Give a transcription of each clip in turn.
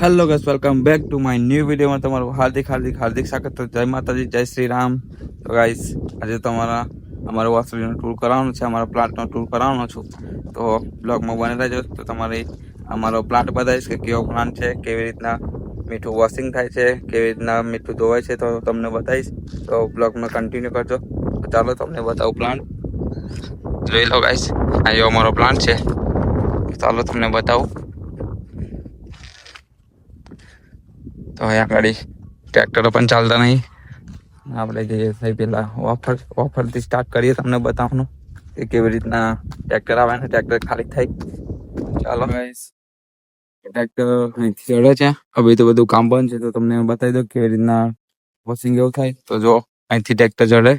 Hello guys welcome back to my new વિડીયોમાં તમારું હાર્દિક હાર્દિક હાર્દિક સ્વાગત જય માતાજી, જય શ્રી રામ. તો ગાઈસ આજે તમારા, અમારો વાસુડીનો ટૂર કરાવવાનો છે. અમારા પ્લાટનો ટૂર કરાવવાનો છું. તો બ્લોગમાં બની રહેજો. તો તમારી, અમારો પ્લાન્ટ બતાવીશ કે કેવો પ્લાન્ટ છે, કેવી રીતના મીઠું વોશિંગ થાય છે, કેવી રીતના મીઠું ધોવાય છે, તો તમને બતાવીશ. તો બ્લોગમાં કન્ટિન્યુ કરજો. તો ચાલો તમને બતાવું પ્લાન્ટ જોઈ લો ગાઈસ આ અમારો પ્લાન્ટ છે. ચાલો તમને બતાવું. તો અહીંયા ગાડી ટ્રેક્ટરો પણ ચાલતા નહીં. આપણે જઈએ પેલા ઓફર ઓફરથી સ્ટાર્ટ કરીએ તમને બતાવવાનું કે કેવી રીતના ટ્રેક્ટર આવે ને ટ્રેક્ટર ખાલી થાય. ચાલો. ટ્રેક્ટર અહીંથી ચડે છે. હવે તો બધું કામ બંધ છે, તો તમને બતાવી દો કેવી રીતના વોશિંગ એવું થાય. તો જો, અહીંથી ટ્રેક્ટર ચડે.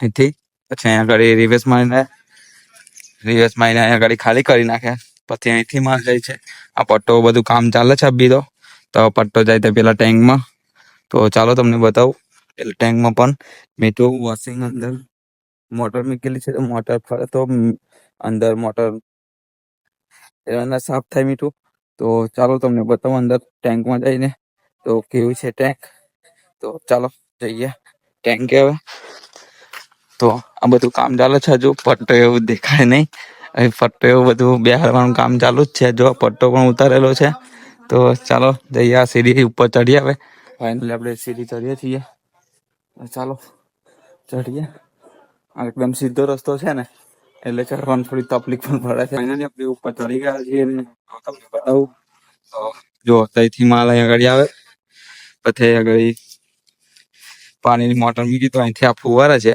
અહીંથી પછી અહીંયા ગાડી રિવેસ મારીને રિવેસ મારીને અહીંયા ગાડી ખાલી કરી નાખે. પછી અહીંથી માલ જાય છે. આ પટ્ટો બધું કામ ચાલે છે અભી તો. તો પટ્ટો જાય તે પેલા ટેન્કમાં. તો ચાલો તમને બતાવું. પેલા ટેન્કમાં પણ મીઠું વોશિંગ અંદર મોટર મૂકેલી છે તો મોટર ફરે તો અંદર મોટર એના સાફ થાય મીઠું. તો ચાલો તમને બતાવું અંદર ટેન્કમાં જઈને. તો કેવું છે ટેન્ક? તો ચાલો જઈએ ટેન્ક હવે. તો આ બધું કામ ચાલે છે હજુ. પટ્ટો એવું દેખાય નહીં. પટ્ટો એવું બધું બેહાડવાનું કામ ચાલુ જ છે. જો પટ્ટો પણ ઉતારેલો છે. તો ચાલો જઈએ આ સીડી ઉપર ચડીએ હવે. ફાઇનલી આપણે સીડી ચડીએ છીએ. ચાલો ચડીએ આ એકદમ સીધો રસ્તો છે ને, એટલે ચડવાની થોડી તકલીફ પણ પડે છે. ફાઇનલી આપણે ઉપર ચડી ગયા છીએ ને તમને બતાવું. તો જો ત્યાંથી માલ અહીંયા આગળ આવે. પછી આગળ પાણીની મોટર મૂકી તો અહીંથી આ ફુવારા છે.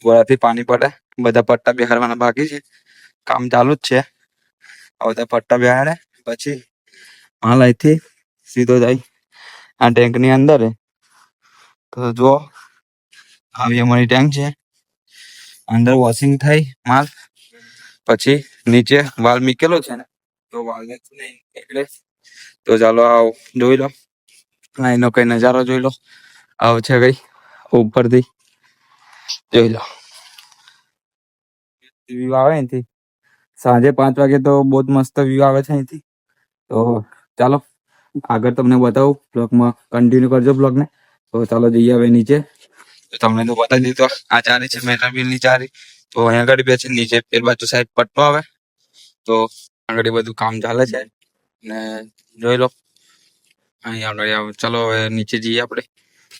ફુવારાથી પાણી પડે. બધા પટ્ટા બેહારવાના બાકી છે. કામ ચાલુ જ છે. આ બધા પટ્ટા બેહારે પછી માલ અહીંથી સીધો જાય. આ ટેન્કની અંદર. તો જો આવી અમારી ટેન્ક છે. અંદર વોશિંગ થાય, માલ. પછી નીચે વાલ મીકેલો છે ને, તો વાલ એટલે તો ચાલો આવ, જોઈ લો. એનો કઈ નજારો જોઈ લો. આવ છે કઈ ઉપરથી. જોઈ લો. વ્યૂ આવે અહીંથી. સાંજે પાંચ વાગે તો બહુ જ મસ્ત વ્યૂ આવે છે અહીંથી. તો ચાલો, આગળ તમને બતાવું બ્લોગમાં કન્ટિન્યુ કરજો બ્લોગને તો ચાલો જઈએ હવે નીચે. તો તમને તો બતાવી દીધું આ ચારી છે મેટા બિલની ચારી. તો અહીંયા આગળ બે છે, નીચે પેલ બાજુ સાઈડ પટ્ટો આવે. તો આગળ બધું કામ ચાલે છે. ને જોઈ લો. અહીંયા આગળ. ચાલો હવે નીચે જઈએ આપણે.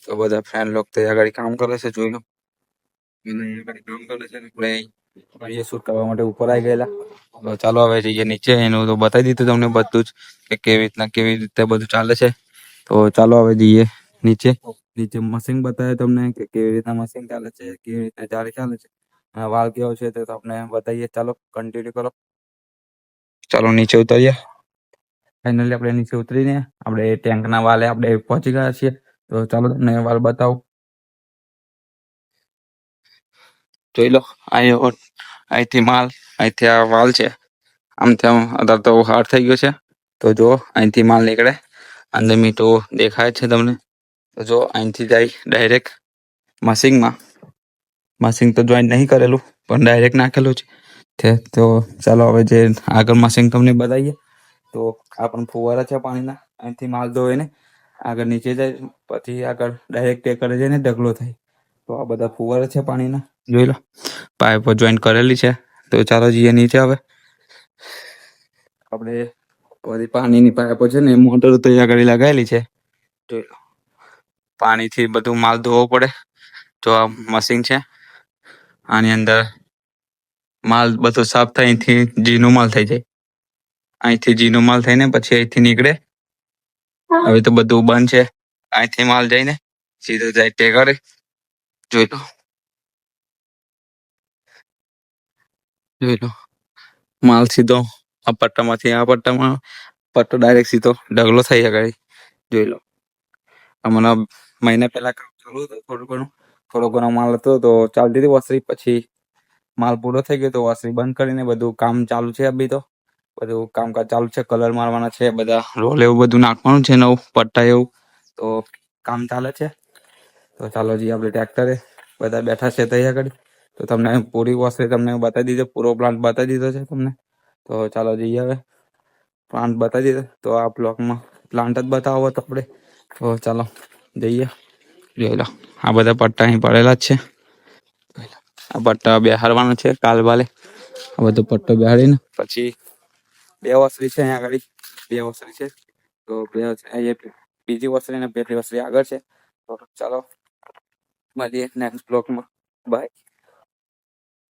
તો બધા ફ્રેન્ડ લોક તો આગળ કામ કરે છે, જોઈ લો. આપણે માટે ઉપર આવી ગયેલા. તો ચાલો હવે જઈએ નીચે. એનું તો બતાવી દીધું તમને બધું જ કે કેવી રીતના કેવી રીતે બધું ચાલે છે. તો ચાલો હવે જઈએ નીચે. નીચે મશીન બતાવે તમને કે કેવી રીતના મશીન ચાલે છે, કેવી રીતના જાળી ચાલે છે. વાળ કેવો છે તે તમને બતાવીએ. ચાલો કન્ટિન્યુ કરો. ચાલો, નીચે ઉતરીએ. ફાઇનલી આપણે નીચે ઉતરીને આપણે ટેન્કના વાલે આપણે પહોંચી ગયા છીએ. તો ચાલો તમને વાલ બતાવું. જોઈ લો અહીં અહીંથી માલ અહીંથી આ વાલ છે. આમ તેમ અત્યારે તો હાર્ડ થઈ ગયો છે. તો જો અહીંથી માલ નીકળે. અંદર મીઠું દેખાય છે તમને. તો જો અહીંથી જાય ડાયરેક્ટ મશીનમાં મશીન તો જોઈન નહીં કરેલું, પણ ડાયરેક્ટ નાખેલું છે. તે તો ચાલો હવે જે આગળ મશીન તમને બતાવીએ. તો આ પણ ફુવારા છે પાણીના. અહીંથી માલ ધોઈને આગળ નીચે જાય, પછી આગળ ડાયરેક્ટ એ કરે છે ને ઢગલો થાય. તો આ બધા ફુવારા છે પાણીના. જોઈ લો, પાઇપો જોઈન કરેલી છે. તો ચાલો જઈએ નીચે હવે. આપણે બધી પાણીની પાઇપો છે ને મોટર તો અહીંયા આગળ લગાવેલી છે. જોઈ લો, પાણીથી બધું માલ ધોવો પડે. તો આ મશીન છે. આની અંદર માલ બધો સાફ થાય, અહીંથી જીનું માલ થઈ જાય. અહીંથી જીનું માલ થઈને પછી અહીંથી નીકળે. હવે તો બધું બંધ છે. અહીંથી માલ જઈને સીધો જાય તે કરે જોઈ લો જોઈ લો માલ સીધો આ પટ્ટામાંથી, આ પટ્ટામાં પટ્ટો ડાયરેક્ટ સીધો ઢગલો થઈ જાય જોઈ લો. હમણાં મહિના પહેલા કામ ચાલુ હતું, થોડું ઘણું, થોડો ઘણો માલ હતો તો ચાલતી હતી વસરી, પછી માલ પૂરો થઈ ગયો તો વસરી બંધ કરીને બધું કામ ચાલુ છે અભી તો. બધું કામકાજ ચાલુ છે, કલર મારવાના છે, બધા રોલ એવું બધું નાખવાનું છે નવું, પટ્ટા એવું. તો કામ ચાલે છે. તો ચાલો જઈએ આપણે ટ્રેક્ટરે બધા બેઠા છે તૈયાર આગળ. તો તમને પૂરી વસ્તુ તમને બતાવી દીધો, પૂરો પ્લાન્ટ બતાવી દીધો છે તમને. તો ચાલો જઈએ હવે પ્લાન્ટ બતાવી દીધો. તો આ બ્લોકમાં પ્લાન્ટ જ બતાવો તો આપણે. તો ચાલો જઈએ. જોઈ લો, આ બધા પટ્ટા અહીં પડેલા જ છે. આ પટ્ટા બેહાડવાનો છે કાલ વાલે. આ બધો પટ્ટો બેહાડીને પછી બે વસરી છે અહીંયા આગળ. બે વસરી છે. તો બે અહીંયા બીજી વસરી ને પેલી વસરી આગળ છે. તો ચાલો મળીએ નેક્સ્ટ બ્લોગમાં બાય